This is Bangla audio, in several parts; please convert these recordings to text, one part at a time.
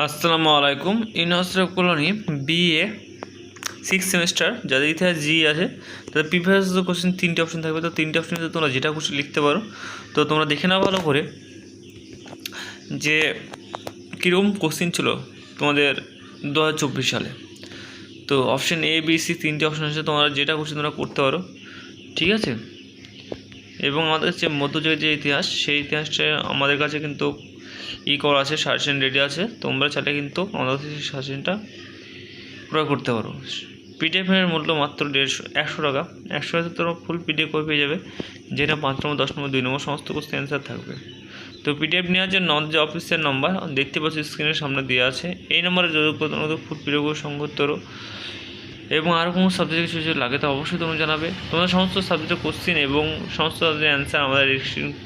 আসসালামু আলাইকুম। University of Kalyani BA six semester যাদের ইতিহাস জি আছে, তাদের প্রিভিয়াস কোশ্চেন তিনটে অপশন থাকবে। তো তিনটে অপশন তোমরা যেটা কোশ্চেন লিখতে পারো, তো তোমরা দেখে নাও ভালো করে যে কীরকম কোশ্চেন ছিল তোমাদের দু হাজার চব্বিশ সালে। তো অপশন এ বি সি তিনটে অপশন আছে, তোমরা যেটা কোশ্চেন তোমরা করতে পারো, ঠিক আছে? এবং আমাদের যে মধ্যযুগের যে ইতিহাস, সেই ইতিহাসটা আমাদের কাছে কিন্তু ই আছে, সাজেশন রেডি আছে। তোমরা চাইলে কিন্তু আমাদের সেই সাজেশনটা ক্রয় করতে পারো। পিডিএফের মূল্য মাত্র দেড়শো, একশো টাকা। একশো টাকা তোমরা ফুল পিডিএফ করে পেয়ে যাবে, যেটা পাঁচ নম্বর দশ নম্বর, দুই নম্বর, সমস্ত কোশ্চেন অ্যান্সার থাকবে। তো পিডিএফ নেওয়ার জন্য আমাদের যে অফিসের নাম্বার দেখতে পাচ্ছি স্ক্রিনের সামনে দেওয়া আছে। এই নাম্বারে যোগাযোগ করে তোমরা ফুল পিডিএফ করতে পারো এবং আরও কোনো সাবজেক্ট কিছু কিছু লাগে তো অবশ্যই তোমরা জানাবে। তোমরা সমস্ত সাবজেক্টের কোশ্চেন এবং সমস্ত সাবজেক্টের অ্যান্সার আমাদের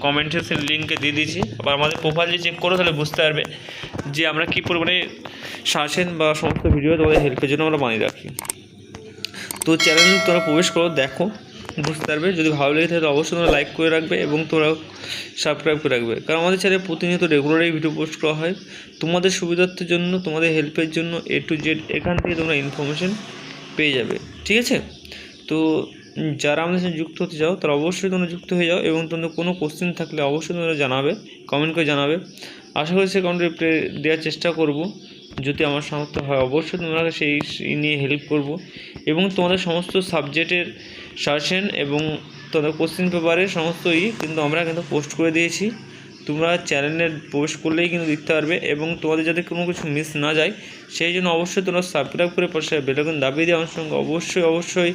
কমেন্ট সেকশন লিঙ্কে দিয়ে দিয়েছি। আবার আমাদের প্রোফাইল চেক করো তাহলে বুঝতে পারবে যে আমরা কী পরিমাণে শাসেন বা সমস্ত ভিডিও তোমাদের হেল্পের জন্য আমরা বানিয়ে রাখি। তো চ্যানেল তোমরা প্রবেশ করো, দেখো, বুঝতে পারবে। যদি ভালো লেগে থাকে অবশ্যই তোমরা লাইক করে রাখবে এবং তোমরা সাবস্ক্রাইব করে রাখবে। কারণ আমাদের চ্যানেলে প্রতিনিয়ত রেগুলারই ভিডিও পোস্ট করা হয়। তোমাদের সুবিধার্থের জন্য, তোমাদের হেল্পের জন্য এ টু জেড এখান থেকে তোমরা ইনফরমেশন পেয়ে যাবে, ঠিক আছে? তো যারা আমাদের সাথে যুক্ত হতে চাও, তারা অবশ্যই তোমরা যুক্ত হয়ে যাও এবং তোমাদের কোনো কোশ্চেন থাকলে অবশ্যই তোমরা জানাবে কমেন্ট করে জানাবে। আশা করি সে কমেন্ট দেওয়ার চেষ্টা করব। যদি আমার সামর্থ্য হয়, অবশ্যই তোমরা সেই নিয়ে হেল্প করব। এবং তোমাদের সমস্ত সাবজেক্টের সাজেশন এবং তোমাদের কোশ্চেন পেপারে সমস্ত ই কিন্তু আমরা কিন্তু পোস্ট করে দিয়েছি। তোমরা চ্যানেলে প্রবেশ করলেই কিন্তু দেখতে পারবে এবং তোমাদের যাতে কোনো কিছু মিস না যায়, সেই জন্য অবশ্যই তোমরা সাবস্ক্রাইব করে পাশে বেলাকন দাবি দিয়ে আমার সঙ্গে অবশ্যই অবশ্যই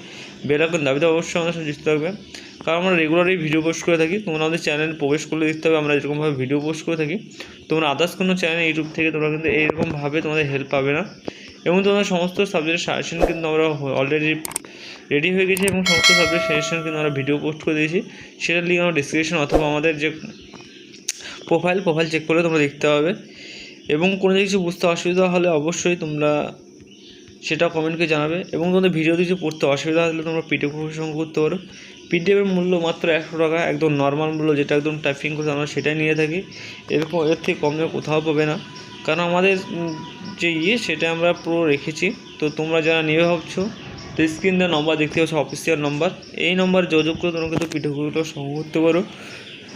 বেলাকন দাবি দিয়ে অবশ্যই আমাদের সঙ্গে থাকবে। কারণ আমরা রেগুলারই ভিডিও পোস্ট করে থাকি, তোমরা আমাদের চ্যানেলে প্রবেশ করলে দেখতে হবে আমরা এরকমভাবে ভিডিও পোস্ট করে থাকি। তোমরা আদার্স কোনো চ্যানেল ইউটিউব থেকে তোমরা কিন্তু এইরকমভাবে তোমাদের হেল্প পাবে না। এবং তোমাদের সমস্ত সাবজেক্টের সাজেশন কিন্তু আমরা অলরেডি রেডি হয়ে গেছে এবং সমস্ত সাবজেক্ট সাজেশন কিন্তু আমরা ভিডিও পোস্ট করে দিয়েছি। সেটার লিঙ্ক আমরা ডিসক্রিপশন অথবা আমাদের যে প্রোফাইল প্রোফাইল চেক করলে তোমরা দেখতে পাবে। এবং কোনো কিছু বুঝতে অসুবিধা হলে অবশ্যই তোমরা সেটা কমেন্টকে জানাবে। এবং তোমাদের ভিডিও কিছু পড়তে অসুবিধা হলে তোমরা পিডিএফ সংগ্রহ করতে পারো। পিডিএফের মূল্য মাত্র একশো টাকা, একদম নর্মাল মূল্য, যেটা একদম টাইপিং করে আমরা সেটাই নিয়ে থাকি। এরকম এর থেকে কম দামে কোথাও পাবে না। কারণ আমাদের যে ইয়ে সেটা আমরা পুরো রেখেছি। তো তোমরা যারা নিয়ে ভাবছ, তো স্ক্রিন দেওয়া নম্বর দেখতে পাচ্ছ অফিসিয়াল নম্বর এই নম্বর যোগাযোগ করে তোমরা কিন্তু পিডিএফগুলো সংগ্রহ করতে পারো।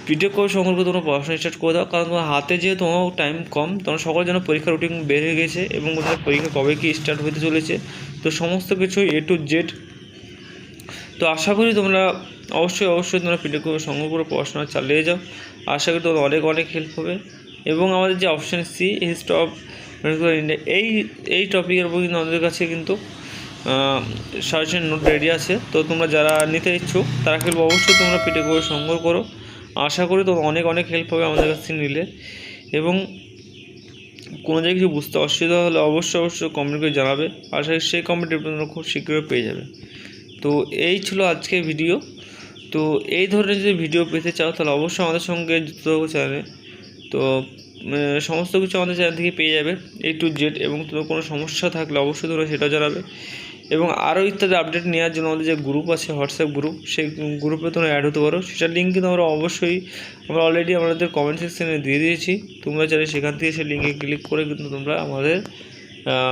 ভিডিও করে সংগ্রহ করে তোমরা পড়াশোনা স্টার্ট করে দাও, কারণ তোমার হাতে যেহেতু তোমার টাইম কম, তোমার সকল যেন পরীক্ষার রুটিন হয়ে গেছে এবং তোমাদের পরীক্ষা কবে কি স্টার্ট হতে চলেছে, তো সমস্ত কিছু এ টু জেড তো আশা করি তোমরা অবশ্যই অবশ্যই তোমরা ভিডিও করে সংগ্রহ করে পড়াশোনা চালিয়ে যাও। আশা করি তোমাদের অনেক অনেক হেল্প হবে। এবং আমাদের যে অপশান সি হিস্ট্রি অফ এই এই টপিকের উপর কিন্তু আমাদের কাছে কিন্তু সাজেশন নোট রেডি আছে। তো তোমরা যারা নিতে ইচ্ছুক, তারা কিন্তু অবশ্যই তোমরা পিঠে করে সংগ্রহ করো। আশা করি তো অনেক অনেক হেল্প হবে আমাদের কাছ থেকে নিলে। এবং কোনো জায়গায় কিছু বুঝতে অসুবিধা হলে অবশ্যই অবশ্যই কমেন্ট করে জানাবে। আশা করি সেই কমেন্ট তোমরা খুব শীঘ্রই পেয়ে যাবে। তো এই ছিল আজকের ভিডিও তো এই ধরনের যদি ভিডিও পেতে চাও, তাহলে অবশ্যই আমাদের সঙ্গে যুক্ত চ্যানেলে তো সমস্ত কিছু আমাদের চ্যানেল থেকে পেয়ে যাবে। এ টু জেড এবং তোমার কোনো সমস্যা থাকলে অবশ্যই তোমরা সেটা জানাবে। এবং আরও ইত্যাদি আপডেট নেওয়ার জন্য আমাদের যে গ্রুপ আছে হোয়াটসঅ্যাপ গ্রুপ সেই গ্রুপে তোমরা অ্যাড হতে পারো। সেটার লিঙ্ক কিন্তু আমরা অবশ্যই, আমরা অলরেডি আমাদের কমেন্ট সেকশনে দিয়ে দিয়েছি। তোমরা চাইলে সেখান থেকে সেই লিঙ্কে ক্লিক করে কিন্তু তোমরা আমাদের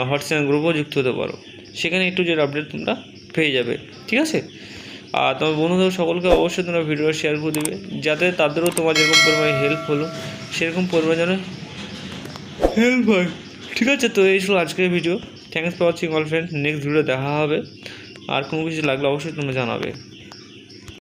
হোয়াটসঅ্যাপ গ্রুপেও যুক্ত হতে পারো। সেখানে একটু যে আপডেট তোমরা পেয়ে যাবে, ঠিক আছে? আর তোমার বন্ধুদের সকলকে অবশ্যই তোমরা ভিডিও শেয়ার করে দেবে, যাতে তাদেরও তোমার যেরকম পরিমাণে হেল্প হলো, সেরকম পরিমাণে যেন হেল্প হয়, ঠিক আছে? তো এই ছিল আজকের video thanks for watching all friends next video দেখা হবে। আর কোনো কিছু লাগলে অবশ্যই তোমরা জানাবে।